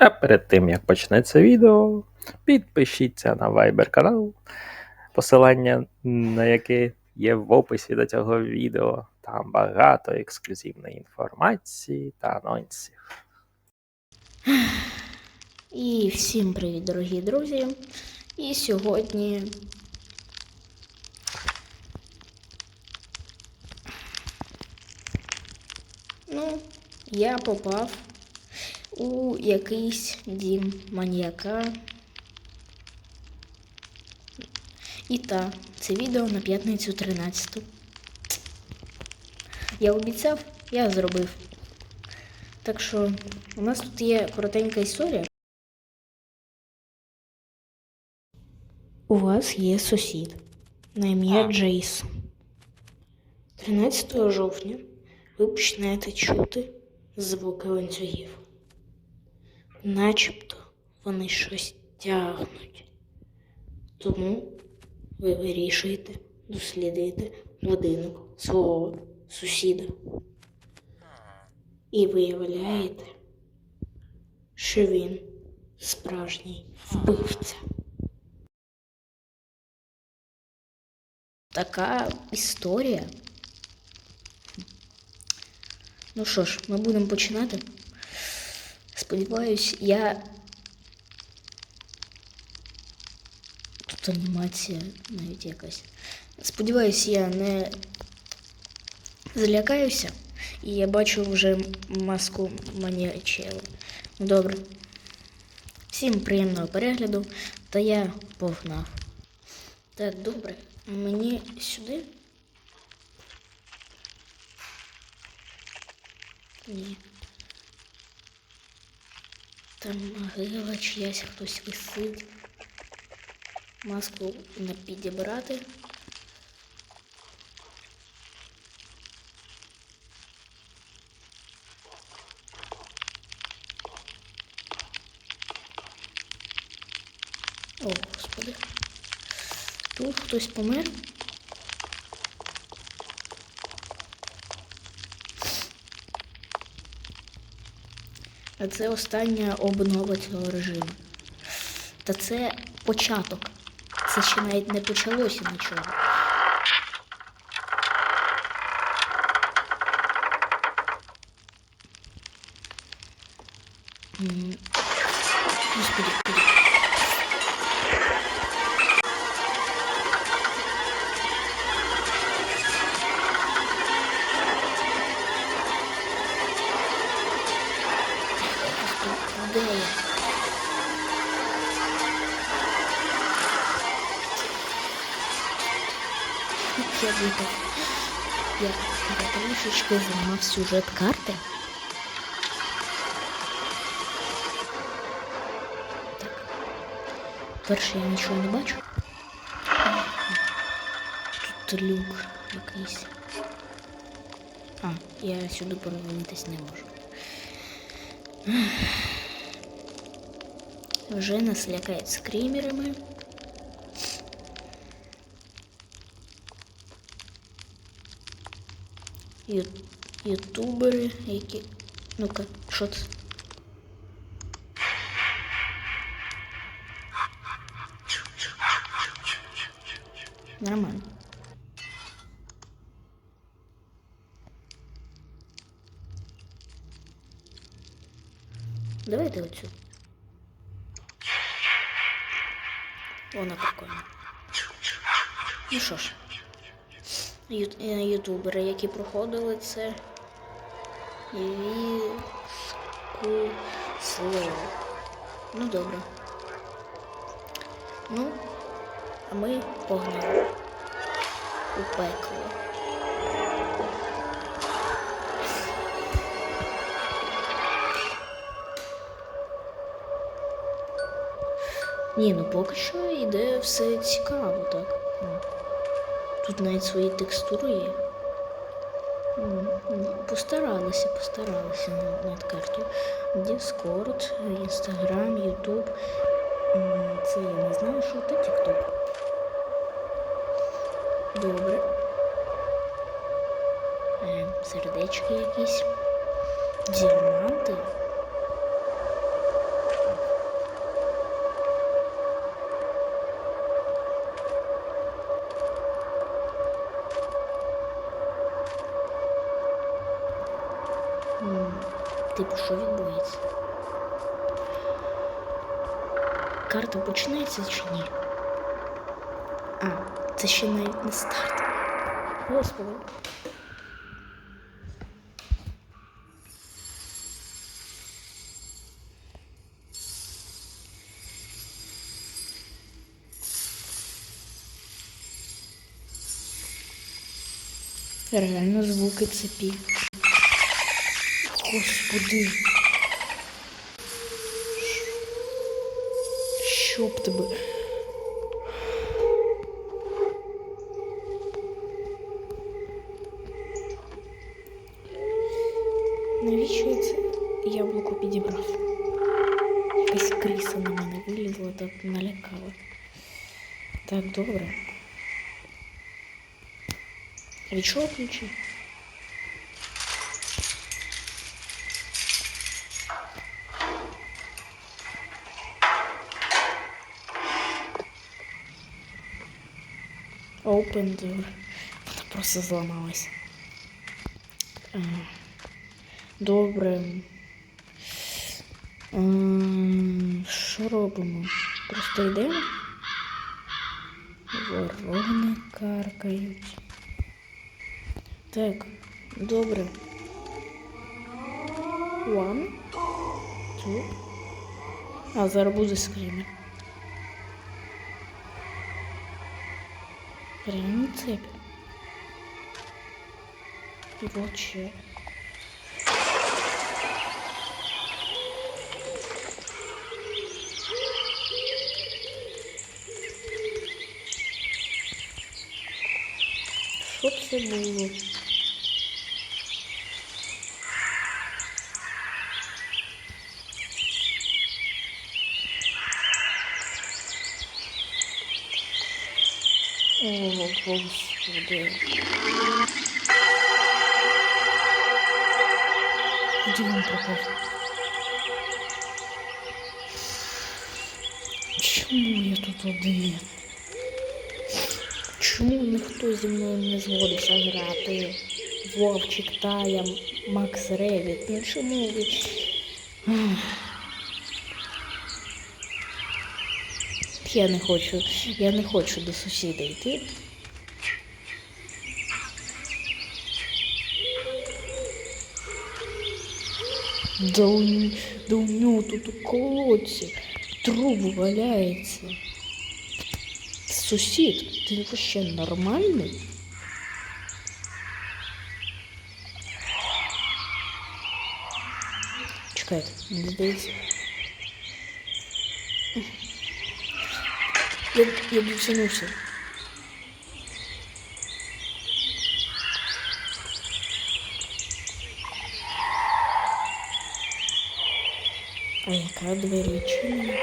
А перед тим як почнеться відео, підпишіться на Viber канал, посилання на яке є в описі до цього відео. Там багато ексклюзивної інформації та анонсів. І всім привіт, дорогі друзі. І сьогодні. Ну, я попав у якийсь дім маньяка. І та, це відео на п'ятницю 13. Я обіцяв, я зробив. Так що у нас тут є коротенька історія. У вас є сусід на ім'я Джейс. 13 жовтня ви почнете чути звуки ланцюгів. Начебто вони щось тягнуть. Тому ви вирішуєте дослідити будинок свого сусіда. І виявляєте, що він справжній вбивця. Така історія. Ну що ж, ми будемо починати. Сподіваюсь, я. Тут анімація навіть якась. Сподіваюсь, я не злякаюся. І я бачу вже маску маніачели. Ну, Добре. Всім приємного перегляду, та я погнав. Так, добре. Мені сюди? Ні. Там могила чиясь хтось висить. Маску не підібрати. О, господи. Тут хтось помер. Це остання обнова цього режиму. Та це початок. Це ще навіть не почалося нічого. Випав. Я, я трішечки зламав сюжет карти. Так. Перше я нічого не бачу. Тут люк якийсь. А, я сюди провалитись не можу. Вже нас лякають скримерами. Ю... Ютубери, які. Ну-ка, що це? Нормально. Давайте оцю. Вона прикольна. Ну що ж, ютубери, які проходили це. Віску слово. Ну добре. Ну, а ми погнали у пекло. Ні, ну поки що йде все цікаво, так. Ну, Тут навіть свої текстури є. Постаралися, постаралися над, над картою. Discord, Instagram, YouTube. Це я не знаю, що це TikTok. Добре. Е, сердечки якісь. Діаманти. що відбувається? Карта починається чи ні? А, це ще навіть не старт. Господи. Реально звуки цепі. Господи. Щоб тебе. Навіщо я це яблуко підібрав? Якась кріса на мене вилізла та налякала. Так, добре. Від чого ключі? Open door. Вона просто зламалась. Добре. Що робимо? Просто йдемо? Ворони каркають. Так, добре. One, two. А, зараз буде скример. Прямо цепь. І волче. Що це було? О, господи. Куди він пропав? Чому я тут один? Чому ніхто зі мною не згодиться грати? Вовчик, Тая, Макс Ревіт. Ну чому? Я не хочу, я не хочу до сусіда йти. Да у, да у нього тут у колодці труп валяється. Сусід, ти вообще нормальний? Чекайте, мені здається. Я, я дотянувся. А яка двері відчинена?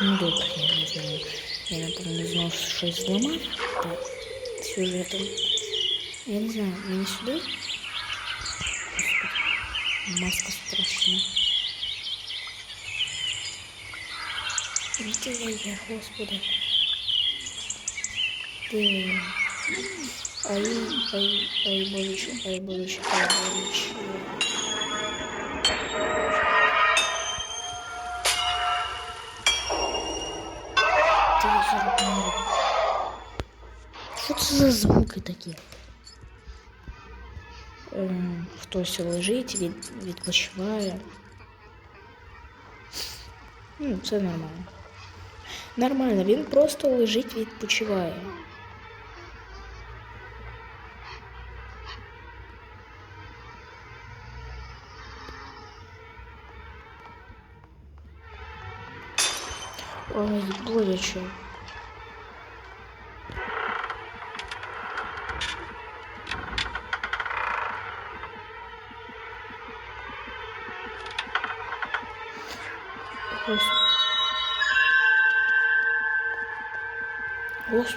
Ну добре, я не знаю. Я напевно знов щось зламав. Так, сюжетом. Я не знаю, мені сюди? Господи, маска страшна. Де я є, господи? Де? Ай, ай, ай, болюче, ай, болюче, ай, болюче. Ти зараз помру. Що це за звуки такі? Ем, хтось лежить, від, відпочиває. Ну, це нормально. Нормально, він просто лежить, відпочиває. Ой, боляче.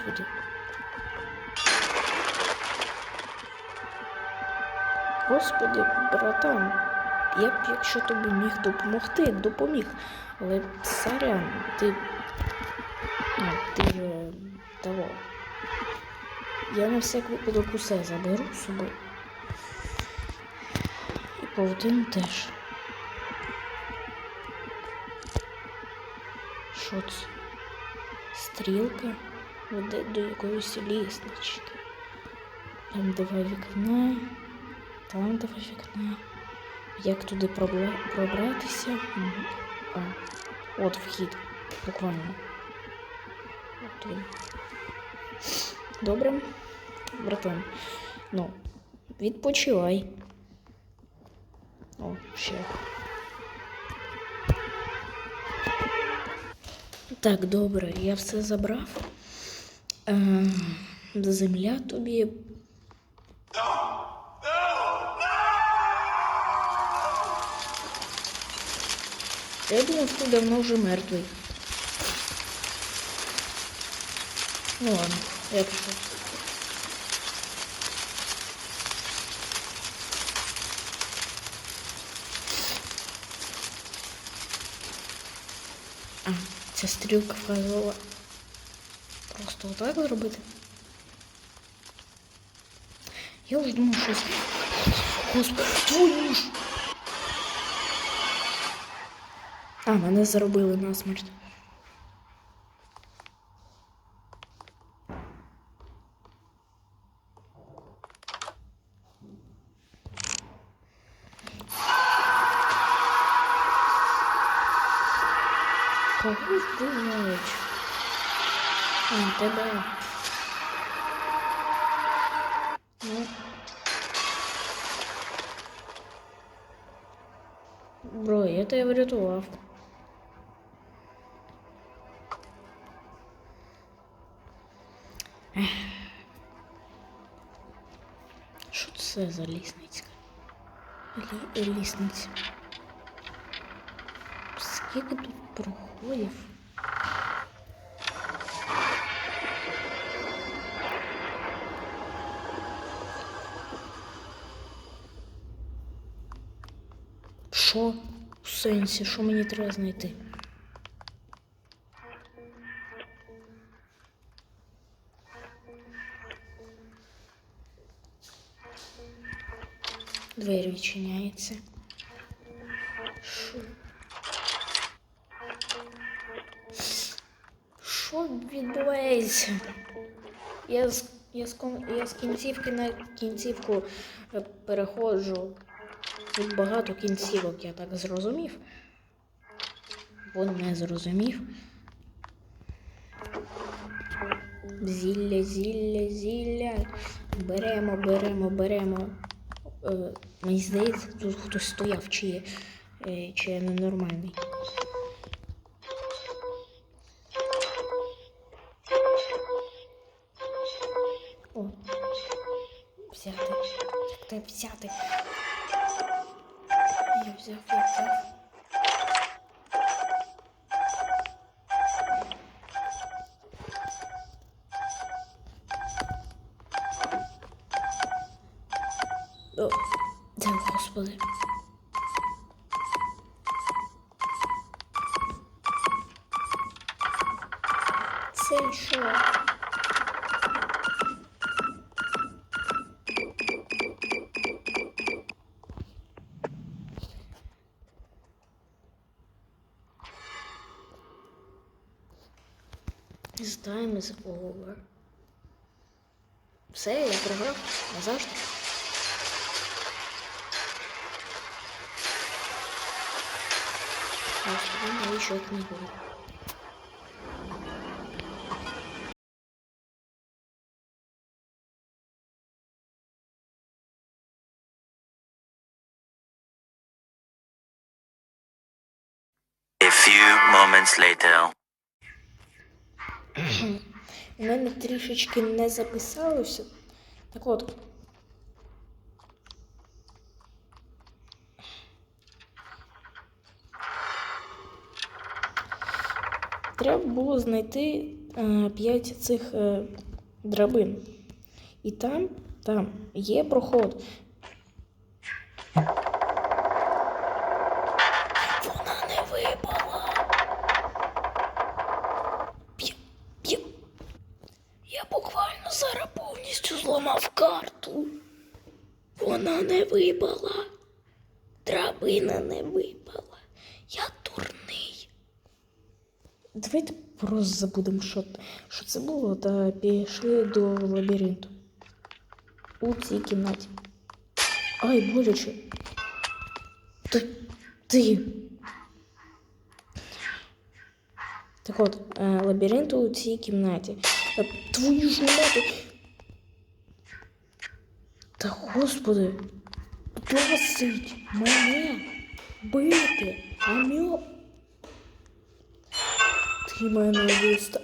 Господи. Господи, братан, я б, якщо тобі міг допомогти, допоміг. Але сорян, ти. Ну, ти е, того. Я на всяк випадок усе заберу з собою. І Павутин теж. Що це? Стрілка веде до якоїсь ліснички. Там два вікна, там два вікна. Як туди пробратися? А, от вхід, буквально. От він. Добре, братан. Ну, відпочивай. О, ще. Так, добре, я все забрав. Е, земля тобі. Я думав, ти давно вже мертвий. Ну ладно, я пішов. А, ця стрілка вказувала. Просто отак зробити. Я вже думав, щось. Господи, твою ж. А, мене заробили насмерть. Кого вбивають? А, тебе. Ну. Бро, я тебе врятував. Ех. Що це за лісниця? Лі... Лісниця. Скільки тут проходів? Що? У сенсі, що мені треба знайти? Двері відчиняються. Що? Що відбувається? Я з, я з, я з кінцівки на кінцівку е, переходжу. Тут багато кінцівок, я так зрозумів. Бо не зрозумів. Зілля, зілля, зілля. Беремо, беремо, беремо. Е, мені здається, тут хтось стояв, чи, е, чи я ненормальний. О, взяти. Як тебе взяти? Я взяв, я взяв. О, This time is over. Все, я програв назавжди. Господи, навіщо я книгу? A few moments later. У мене трішечки не записалося. Так от. Треба було знайти е, цих е, драбин. І там, там є проход. Вона не випала. П'я, п'я. Я буквально зараз не випала. драбина не випала. Я дурний. Давайте просто забудемо, що, що це було, та пішли до лабіринту. У цій кімнаті. Ай, боляче. Ти. Ти. Так от, е, лабіринт у цій кімнаті. Е, Твою ж мати. Господи, досить мене бити, амьо. Ти мене виста.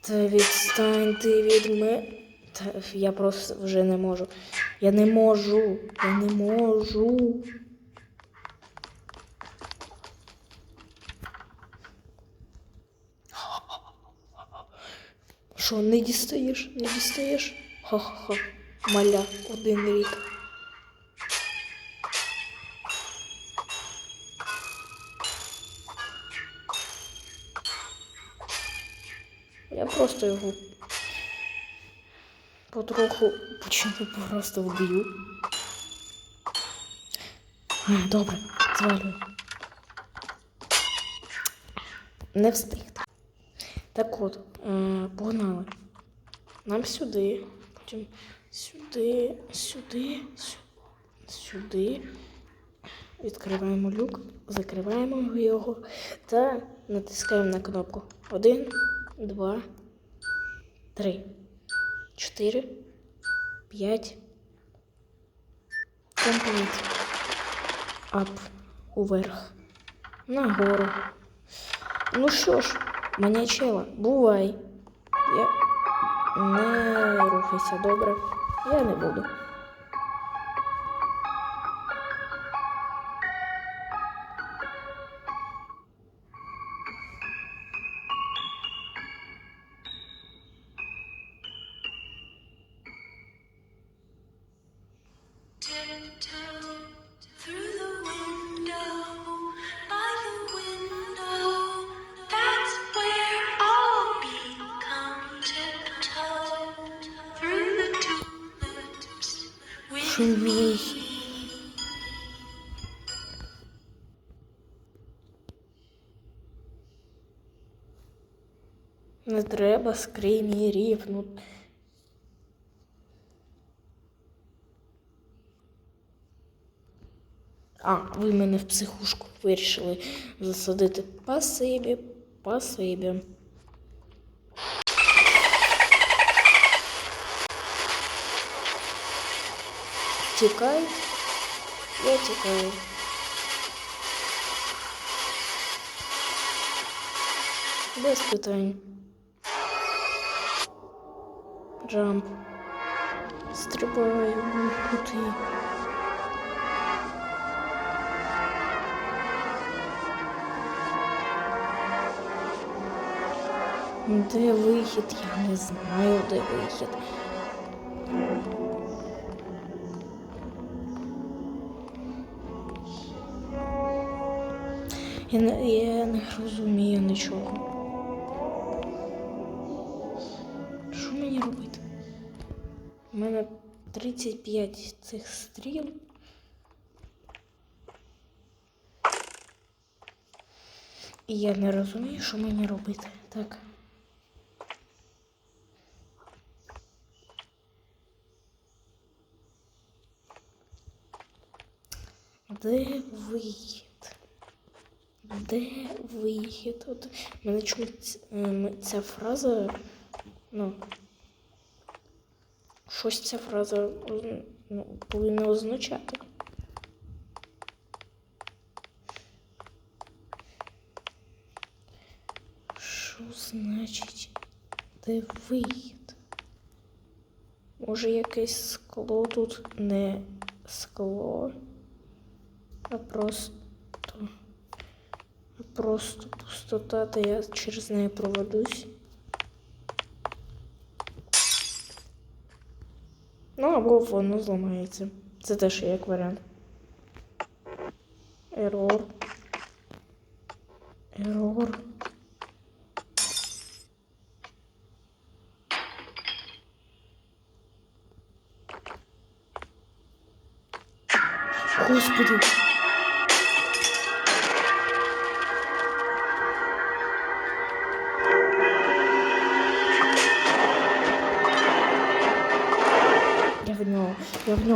Та відстань ти від мене. Та я просто вже не можу. Я не можу. Я не можу. Що, не дістаєш? Не дістаєш? Ха-ха-ха. Маля, один рік. Я просто його потроху почну просто вб'ю. Добре, звалюю. Не встиг. Так от, погнали. Нам сюди, потім сюди, сюди, сюди. Відкриваємо люк, закриваємо його та натискаємо на кнопку. Один, два, три, чотири, п'ять. Комплект. Ап. Уверх. Нагору. Ну що ж, манячела, бувай. Я не рухайся, добре. Я не буду. Не треба скримірів. Ну. А, ви мене в психушку вирішили засадити. Пасибі, пасибі. Тікай. Я тікаю. Без питань. Джамп. Стрибаю. Куди? Де вихід? Я не знаю, де вихід. Я не, я не розумію нічого. Мене 35 цих стріл. І я не розумію, що мені робити. Так. Де вихід? Де вихід? От мене чомусь ем, ця фраза, ну, щось ця фраза ну, повинна означати. Що значить де вихід? Може якесь скло тут не скло, а просто. Просто пустота, та я через неї проведусь. Ну, або воно зламається. Це теж є як варіант. Ерор. Ерор. Господи.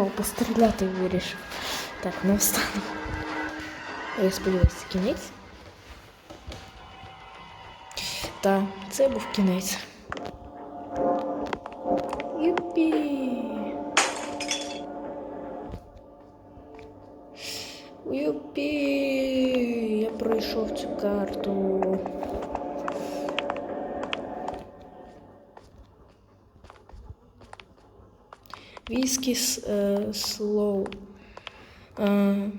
Я в нього постріляти вирішив. Так, не встану. Я сподіваюся, кінець. Та, це був кінець. Юпі! Юпі! Я пройшов цю карту. Віскі е, Слоу. Е,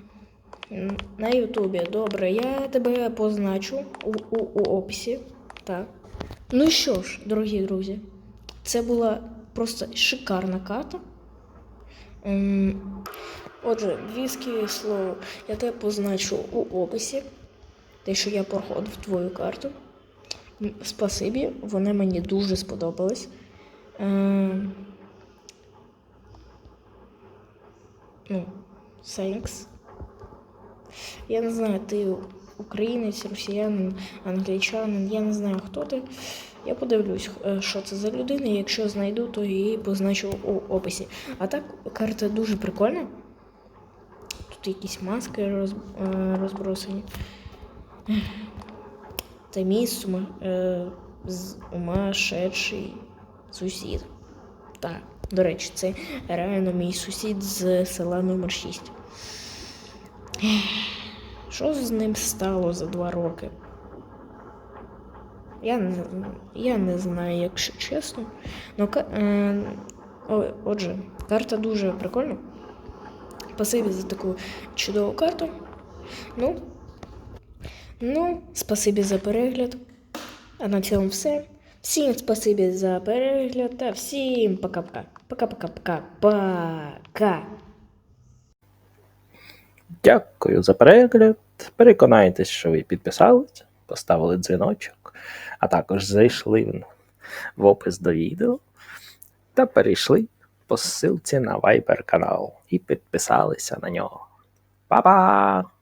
на Ютубі. Добре, я тебе позначу у, у, у описі. Так. Ну що ж, дорогі друзі, це була просто шикарна карта. Ем, Отже, віскі слово, я тебе позначу у описі. Те, що я проходив твою карту. Спасибі, вони мені дуже сподобались. Ну, thanks. Я не знаю, ти українець, росіянин, англічанин, я не знаю, хто ти. Я подивлюсь, е, що це за людина. Якщо знайду, то її позначу у описі. А так, карта дуже прикольна. Тут якісь маски е, розбросані. Це мій сума, е, умашедший сусід. Так, до речі, це реально мій сусід з села номер 6. Що з ним стало за два роки? Я не, я не знаю, якщо чесно. Ну, ка- е, отже, карта дуже прикольна. Спасибі за таку чудову карту. Ну, ну, спасибі за перегляд. А на цьому все. Всім спасибі за перегляд та всім пока-пока. Пока-пока-пока. Пока. Дякую за перегляд. Переконайтесь, що ви підписались, поставили дзвіночок, а також зайшли в опис до відео та перейшли по ссылці на Viber канал і підписалися на нього. Па-па!